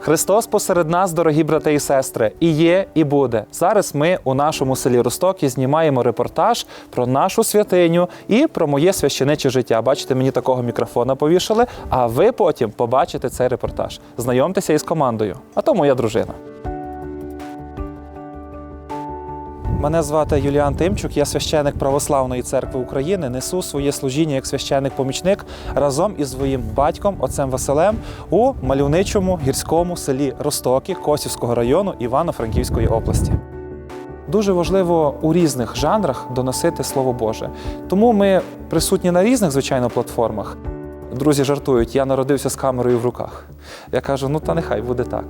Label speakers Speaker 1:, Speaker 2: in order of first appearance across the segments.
Speaker 1: Христос посеред нас, дорогі брати і сестри, і є, і буде. Зараз ми у нашому селі Ростокі знімаємо репортаж про нашу святиню і про моє священиче життя. Бачите, мені такого мікрофона повішали, а ви потім побачите цей репортаж. Знайомтеся із командою. А то моя дружина. Мене звати Юліан Тимчук, я священик Православної церкви України. Несу своє служіння як священик-помічник разом із своїм батьком, отцем Василем, у мальовничому гірському селі Ростокі Косівського району Івано-Франківської області. Дуже важливо у різних жанрах доносити Слово Боже. Тому ми присутні на різних, звичайно, платформах. Друзі жартують, я народився з камерою в руках. Я кажу, ну та нехай буде так.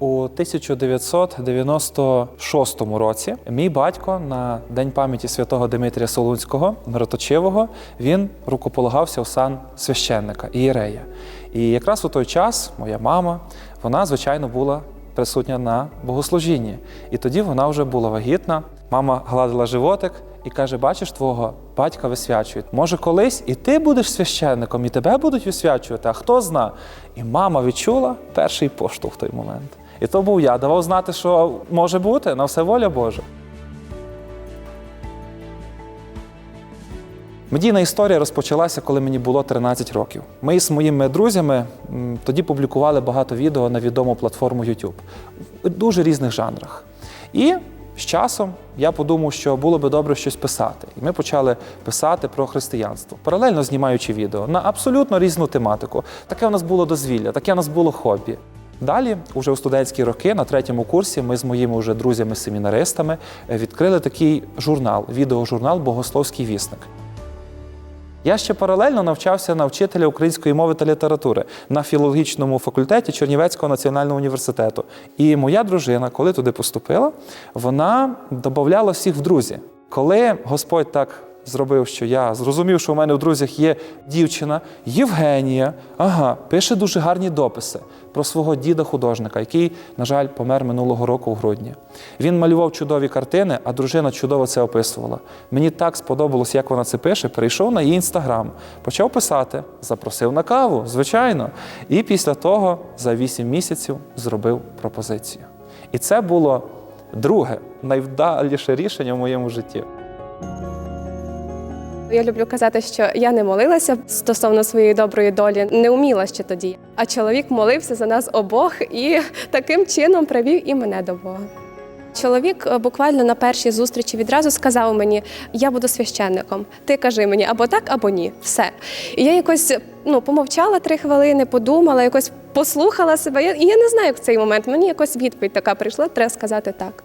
Speaker 1: У 1996 році мій батько на День пам'яті святого Димитрія Солунського, мироточивого, він рукополагався у сан священника ієрея. І якраз у той час моя мама, вона, звичайно, була присутня на богослужінні. І тоді вона вже була вагітна. Мама гладила животик і каже: Бачиш, твого батька висвячують. Може, колись і ти будеш священником, і тебе будуть висвячувати, а хто зна. І мама відчула перший поштовх в той момент. І то був я, давав знати, що може бути, на все воля Божа. Медійна історія розпочалася, коли мені було 13 років. Ми з моїми друзями тоді публікували багато відео на відому платформу YouTube у дуже різних жанрах. І з часом я подумав, що було би добре щось писати. І ми почали писати про християнство, паралельно знімаючи відео на абсолютно різну тематику. Таке у нас було дозвілля, таке у нас було хобі. Далі, уже у студентські роки, на третьому курсі, ми з моїми вже друзями-семінаристами е, відкрили такий журнал, відеожурнал Богословський вісник. Я ще паралельно навчався на вчителя української мови та літератури на філологічному факультеті Чернівецького національного університету. І моя дружина, коли туди поступила, вона додавала всіх в друзі. Коли Господь так зробив, що я зрозумів, що у мене в друзях є дівчина Євгенія, ага, пише дуже гарні дописи про свого діда-художника, який, на жаль, помер минулого року в грудні. Він малював чудові картини, а дружина чудово це описувала. Мені так сподобалось, як вона це пише. Перейшов на її інстаграм, почав писати, запросив на каву, звичайно. І після того за 8 місяців зробив пропозицію. І це було друге, найвдаліше рішення в моєму житті.
Speaker 2: Я люблю казати, що я не молилася стосовно своєї доброї долі, не вміла ще тоді. А чоловік молився за нас обох і таким чином привів і мене до Бога. Чоловік е, буквально на першій зустрічі відразу сказав мені: я буду священником. Ти кажи мені або так, або ні. Все. І я якось ну, помовчала три хвилини, подумала, якось послухала себе. І я не знаю, як в цей момент мені якось відповідь така прийшла, треба сказати так.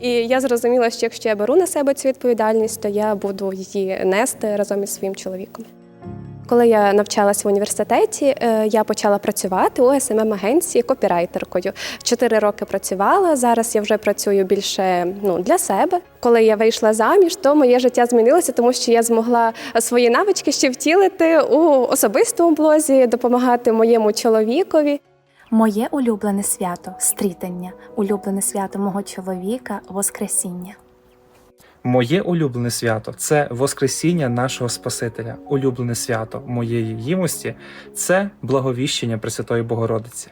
Speaker 2: І я зрозуміла, що якщо я беру на себе цю відповідальність, то я буду її нести разом із своїм чоловіком. Коли я навчалася в університеті, е, я почала працювати у smm агенції копірайтеркою. Чотири роки працювала. Зараз я вже працюю більше ну, для себе. Коли я вийшла заміж, то моє життя змінилося, тому що я змогла свої навички ще втілити у особистому блозі, допомагати моєму чоловікові.
Speaker 3: Моє улюблене свято стрітання, улюблене свято мого чоловіка Воскресіння.
Speaker 1: Моє улюблене свято це Воскресіння нашого Спасителя. Улюблене свято моєї їмості це благовіщення Пресвятої Богородиці.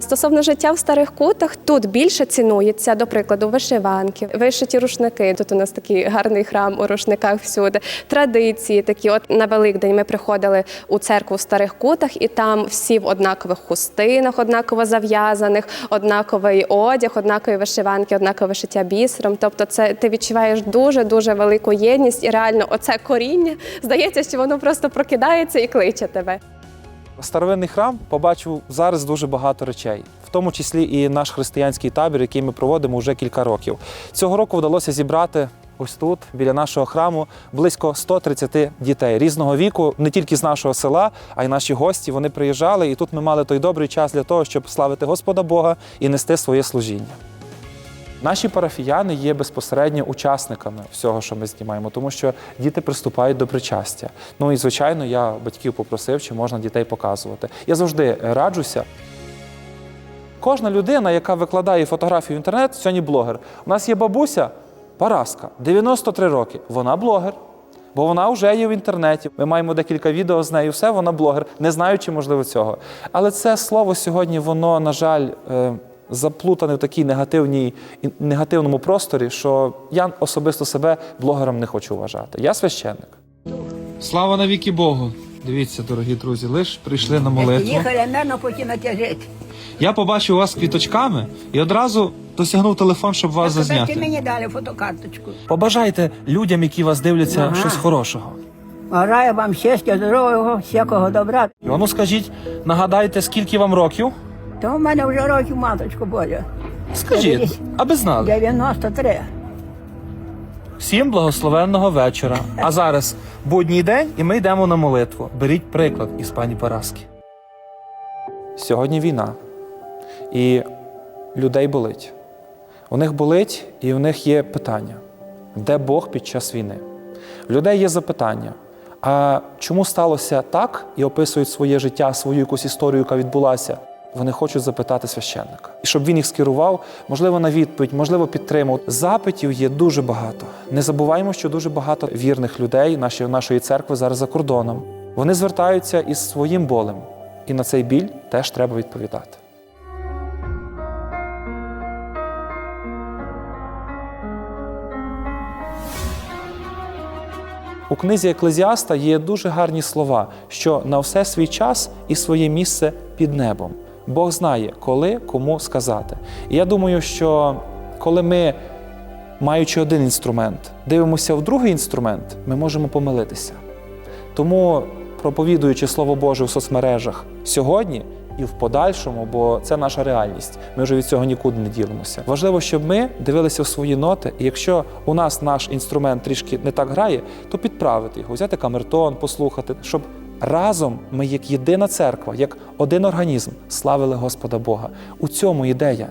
Speaker 2: Стосовно життя в старих кутах, тут більше цінується, до прикладу, вишиванки, вишиті рушники. Тут у нас такий гарний храм у рушниках всюди. Традиції такі. От на Великдень ми приходили у церкву в старих кутах, і там всі в однакових хустинах, однаково зав'язаних, однаковий одяг, однакові вишиванки, однакове вишиття бісером. Тобто, це ти відчуваєш дуже дуже велику єдність, і реально оце коріння здається, що воно просто прокидається і кличе тебе.
Speaker 1: Старовинний храм побачив зараз дуже багато речей, в тому числі і наш християнський табір, який ми проводимо вже кілька років. Цього року вдалося зібрати ось тут, біля нашого храму, близько 130 дітей різного віку, не тільки з нашого села, а й наші гості. Вони приїжджали, і тут ми мали той добрий час для того, щоб славити Господа Бога і нести своє служіння. Наші парафіяни є безпосередньо учасниками всього, що ми знімаємо, тому що діти приступають до причастя. Ну і звичайно, я батьків попросив, чи можна дітей показувати. Я завжди раджуся. Кожна людина, яка викладає фотографію в інтернет, сьогодні блогер. У нас є бабуся Параска, 93 роки. Вона блогер. бо вона вже є в інтернеті. Ми маємо декілька відео з нею. Все, вона блогер, не знаючи, можливо, цього. Але це слово сьогодні, воно, на жаль, заплутане в такій негативній і- негативному просторі, що я особисто себе блогером не хочу вважати. Я священник. Слава навіки Богу! Дивіться, дорогі друзі, лиш прийшли на
Speaker 4: потім.
Speaker 1: Я побачив вас квіточками і одразу досягнув телефон, щоб вас
Speaker 4: Тепер ти мені дали фотокарточку.
Speaker 1: Побажайте людям, які вас дивляться,
Speaker 4: Ага.
Speaker 1: щось хорошого.
Speaker 4: Бажаю вам щастя, здоров'я, всякого добра.
Speaker 1: А ну скажіть, нагадайте, скільки вам років?
Speaker 4: То в мене вже років маточку Боля.
Speaker 1: Скажіть, аби знали.
Speaker 4: 93.
Speaker 1: Всім благословенного вечора. А зараз будній день, і ми йдемо на молитву. Беріть приклад із пані Параски. Сьогодні війна, і людей болить. У них болить, і у них є питання: де Бог під час війни? У людей є запитання. А чому сталося так і описують своє життя, свою якусь історію, яка відбулася? Вони хочуть запитати священника. І щоб він їх скерував, можливо, на відповідь, можливо, підтримав. Запитів є дуже багато. Не забуваємо, що дуже багато вірних людей нашої, нашої церкви зараз за кордоном. Вони звертаються із своїм болем. І на цей біль теж треба відповідати. У книзі Еклезіаста є дуже гарні слова, що на все свій час і своє місце під небом. Бог знає, коли кому сказати. І я думаю, що коли ми, маючи один інструмент, дивимося в другий інструмент, ми можемо помилитися. Тому, проповідуючи Слово Боже у соцмережах сьогодні і в подальшому, бо це наша реальність, ми вже від цього нікуди не ділимося. Важливо, щоб ми дивилися в свої ноти, і якщо у нас наш інструмент трішки не так грає, то підправити його, взяти камертон, послухати, щоб разом ми, як єдина церква, як один організм, славили Господа Бога. У цьому ідея.